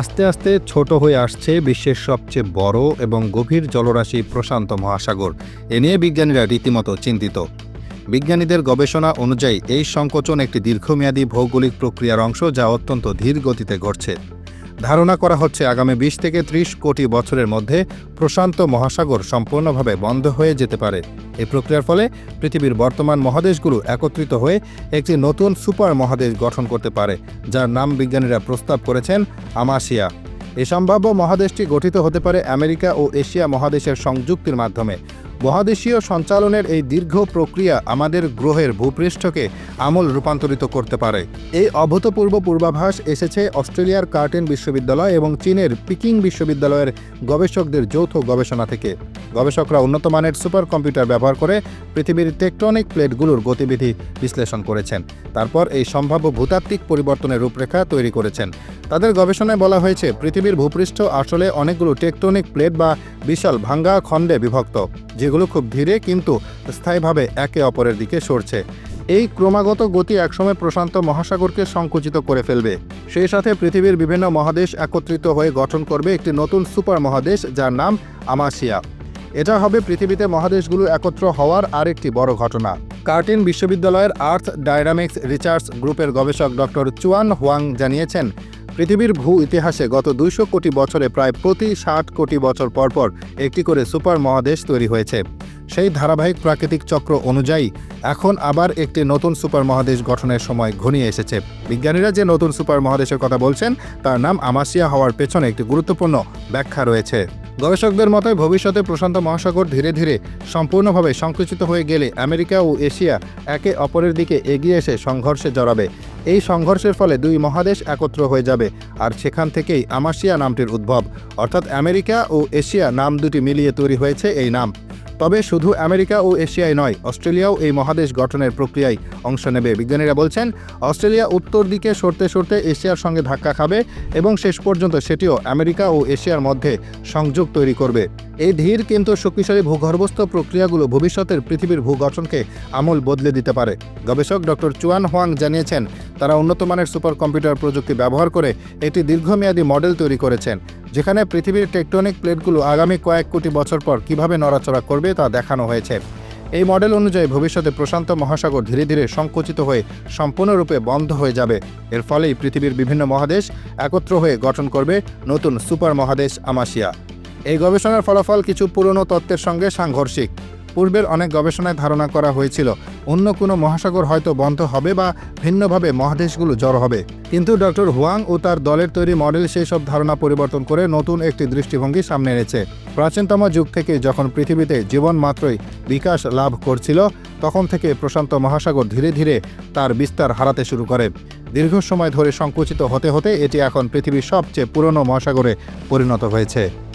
আস্তে আস্তে ছোট হয়ে আসছে বিশ্বের সবচেয়ে বড় এবং গভীর জলরাশি প্রশান্ত মহাসাগর। এ নিয়ে বিজ্ঞানীরা রীতিমতো চিন্তিত। বিজ্ঞানীদের গবেষণা অনুযায়ী এই সংকোচন একটি দীর্ঘমেয়াদী ভৌগোলিক প্রক্রিয়ার অংশ যা অত্যন্ত ধীর গতিতে ঘটছে। ধারণা করা হচ্ছে আগামী বিশ থেকে ত্রিশ কোটি বছরের মধ্যে প্রশান্ত মহাসাগর সম্পূর্ণভাবে বন্ধ হয়ে যেতে পারে। এই প্রক্রিয়ার ফলে পৃথিবীর বর্তমান মহাদেশগুলো একত্রিত হয়ে একটি নতুন সুপার মহাদেশ গঠন করতে পারে, যার নাম বিজ্ঞানীরা প্রস্তাব করেছেন আমাসিয়া। এই সম্ভাব্য মহাদেশটি গঠিত হতে পারে আমেরিকা ও এশিয়া মহাদেশের সংযুক্তির মাধ্যমে। মহাদেশীয় সঞ্চালনের এই দীর্ঘ প্রক্রিয়া আমাদের গ্রহের ভূপৃষ্ঠকে আমল রূপান্তরিত করতে পারে। এই অভূতপূর্ব পূর্বাভাস এসেছে অস্ট্রেলিয়ার কার্টেন বিশ্ববিদ্যালয় এবং চীনের পিকিং বিশ্ববিদ্যালয়ের গবেষকদের যৌথ গবেষণা থেকে। গবেষকরা উন্নত মানের সুপার কম্পিউটার ব্যবহার করে পৃথিবীর টেকটনিক প্লেটগুলোর গতিবিধি বিশ্লেষণ করেছেন। তারপর এই সম্ভাব্য ভূতাত্ত্বিক পরিবর্তনের রূপরেখা তৈরি করেছেন। তাদের গবেষণায় বলা হয়েছে, পৃথিবীর ভূপৃষ্ঠ আসলে অনেকগুলো টেকটনিক প্লেট বা বিশাল ভাঙ্গা খণ্ডে বিভক্ত। যেগুলো খুব ধীরে কিন্তু স্থায়ীভাবে একে অপরের দিকে সরছে। এই ক্রমাগত গতি একসময় প্রশান্ত মহাসাগরকে সংকুচিত করে ফেলবে। সেই সাথে পৃথিবীর বিভিন্ন মহাদেশ একত্রিত হয়ে গঠন করবে একটি নতুন সুপার মহাদেশ যার নাম আমাসিয়া। এটা হবে পৃথিবীতে মহাদেশগুলো একত্র হওয়ার আরেকটি বড় ঘটনা। কার্টিন বিশ্ববিদ্যালয়ের আর্থ ডায়নামিক্স রিসার্চ গ্রুপের গবেষক ডক্টর চুয়ান হোয়াং জানিয়েছেন পৃথিবীর ভূ ইতিহাসে গত দুইশো কোটি বছরে প্রায় প্রতি ষাট কোটি বছর পরপর একটি করে সুপার মহাদেশ তৈরি হয়েছে। সেই ধারাবাহিক প্রাকৃতিক চক্র অনুযায়ী এখন আবার একটি নতুন সুপার মহাদেশ গঠনের সময় ঘনিয়ে এসেছে। বিজ্ঞানীরা যে নতুন সুপার মহাদেশের কথা বলছেন, তার নাম আমাসিয়া হওয়ার পেছনে একটি গুরুত্বপূর্ণ ব্যাখ্যা রয়েছে। গবেষকদের মতে ভবিষ্যতে প্রশান্ত মহাসাগর ধীরে ধীরে সম্পূর্ণভাবে সংকুচিত হয়ে গেলে আমেরিকা ও এশিয়া একে অপরের দিকে এগিয়ে এসে সংঘর্ষে জড়াবে। এই সংঘর্ষের ফলে দুই মহাদেশ একত্র হয়ে যাবে, আর সেখান থেকেই আমাসিয়া নামটির উদ্ভব। অর্থাৎ আমেরিকা ও এশিয়া নাম দুটি মিলিয়ে তৈরি হয়েছে এই নাম। তবে শুধু আমেরিকা ও এশিয়ায় নয়, অস্ট্রেলিয়াও এই মহাদেশ গঠনের প্রক্রিয়ায় অংশ নেবে। বিজ্ঞানীরা বলছেন, অস্ট্রেলিয়া উত্তর দিকে সরতে সরতে এশিয়ার সঙ্গে ধাক্কা খাবে এবং শেষ পর্যন্ত সেটিও আমেরিকা ও এশিয়ার মধ্যে সংযোগ তৈরি করবে। এই ধীর কিন্তু শক্তিশালী ভূগর্ভস্থ প্রক্রিয়াগুলো ভবিষ্যতের পৃথিবীর ভূগঠনকে আমূল বদলে দিতে পারে। গবেষক ডক্টর চুয়ান হোয়াং জানিয়েছেন, তারা উন্নত মানের সুপার কম্পিউটার প্রযুক্তি ব্যবহার করে একটি দীর্ঘমেয়াদী মডেল তৈরি করেছেন, যেখানে পৃথিবীর টেকটনিক প্লেটগুলো আগামী কয়েক কোটি বছর পর কীভাবে নড়াচড়া করবে তা দেখানো হয়েছে। এই মডেল অনুযায়ী ভবিষ্যতে প্রশান্ত মহাসাগর ধীরে ধীরে সংকুচিত হয়ে সম্পূর্ণরূপে বন্ধ হয়ে যাবে। এর ফলেই পৃথিবীর বিভিন্ন মহাদেশ একত্র হয়ে গঠন করবে নতুন সুপার মহাদেশ আমাসিয়া এই গবেষণার ফলাফল কিছু পুরনো তত্ত্বের সঙ্গে সাংঘর্ষিক। পূর্বের অনেক গবেষণায় ধারণা করা হয়েছিল, অন্য কোনো মহাসাগর হয়তো বন্ধ হবে বা ভিন্নভাবে মহাদেশগুলো জড়ো হবে। কিন্তু ডক্টর হুয়াং ও তার দলের তৈরি মডেল সেই সব ধারণা পরিবর্তন করে নতুন একটি দৃষ্টিভঙ্গি সামনে এনেছে। প্রাচীনতম যুগ থেকে যখন পৃথিবীতে জীবন মাত্রই বিকাশ লাভ করছিল, তখন থেকে প্রশান্ত মহাসাগর ধীরে ধীরে তার বিস্তার হারাতে শুরু করে। দীর্ঘ সময় ধরে সংকুচিত হতে হতে এটি এখন পৃথিবীর সবচেয়ে পুরনো মহাসাগরে পরিণত হয়েছে।